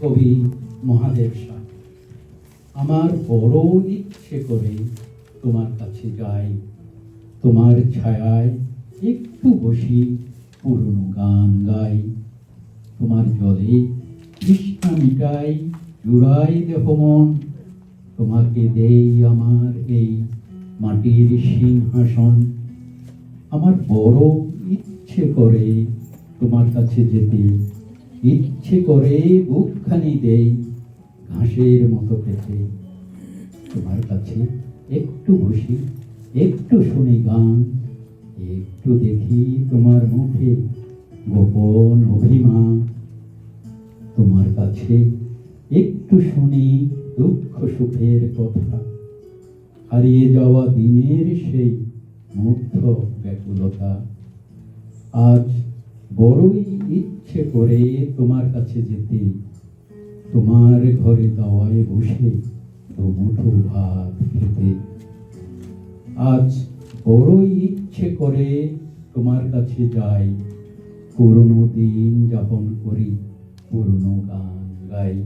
কবি মহাদেব শাহ আমার বড় ইচ্ছে করে তোমার কাছে যাই তোমার ছায়ায় একটু বসি পুরনো গান গাই। তোমার জলে তৃষ্ণা মিটাই, জুড়াই দেহ মন। তোমাকে দেই আমার এই মাটির সিংহাসন। আমার বড় ইচ্ছে করে তোমার কাছে যেতে। ইচ্ছে করে বুকখানি দেই, ঘাসের মতো পেতে তোমার কাছে একটু বসি, একটু শুনি গান, একটু দেখি তোমার মুখে গোপন অভিমান। তোমার কাছে একটু শুনি দুঃখ সুখের কথা। হারিয়ে যাওয়া দিনের সেই মুগ্ধ ব্যাকুলতা। আজ বড়ই ইচ্ছে করে তোমার কাছে যেতে। তোমার ঘরে দাওয়ায় বসে মুঠো ভাত খেতে। আজ বড়ই ইচ্ছে করে তোমার কাছে যাই। পুরনো দিন যাপন করি, পুরনো গান গাই।